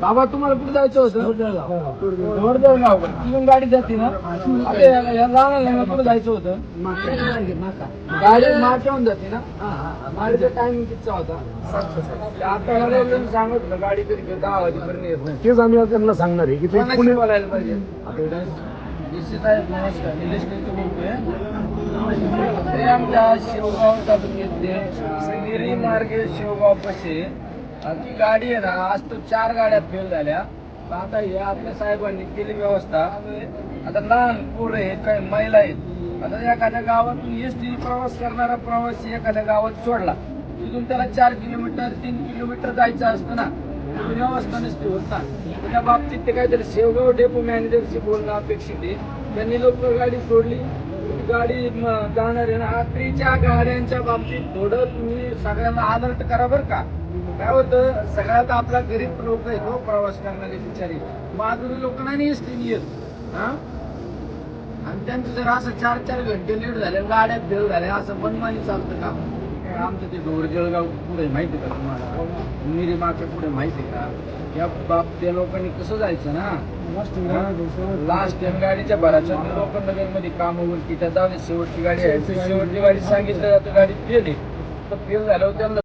बाबा तुम्हाला कुठे जायचं होतं? वर्धळगाव तिथून गाडी जाते ना? आता या- लहान लहान कुठे जायचं होतं? गाडी माठवून जाते ना? गाडीचा टाइमिंग कितीचा होता? आता मला सांगत होतं गाडी कधी दहा वाजेपर्यंत येत नाही. तेच आम्ही आज त्यांना सांगणार आहे की ते कोणाशी पुणे बोलायला पाहिजे? नमस्कार. निलेश बोलतोय आमच्या शिवगाव तालुक्यातले मार्गे शिवगाव पाशी ती गाडी आहे ना आज तो चार गाड्या फेल झाल्या. तर आता हे आपल्या साहेबांनी केली व्यवस्था. आता लहान पोरं आहेत काही महिला आहेत. आता एखाद्या गावातून एस टी प्रवास करणारा प्रवासी एखाद्या गावात सोडला. तिथून त्याला चार किलोमीटर तीन किलोमीटर जायचं असतं ना. व्यवस्था नसते होत ना. त्या बाबतीत ते काहीतरी शेवगाव डेपो मॅनेजरशी बोलणं अपेक्षित आहे. त्यांनी लवकर गाडी सोडली. गाडी जाणार आहे ना. रात्रीच्या गाड्यांच्या बाबतीत थोडं तुम्ही सगळ्यांना अलर्ट करा बरं का. काय होतं सगळ्यात आपला गरीब लोक आहेत हो प्रवास करणारे बिचारी. माधुरी लोक नाही टी येत. हा? आणि त्यांचं जर असं चार चार घंटे लेट झाले गाड्या फेल झाल्या असं मनमानी चालतं का आमचं ते ढोर जळगाव पुढे माहिती का तुम्हाला? मिरी मागे पुढे माहिती का? या बाप त्या लोकांनी कसं जायचं ना? लास्ट टाइम गाडीच्या भराच्या लोकनगरमध्ये काम की त्या जाऊ शेवटची गाडी आहे. शेवटची गाडी सांगितलं जातं गाडी फेल आहे. तर फेल झाल्यावर त्यांना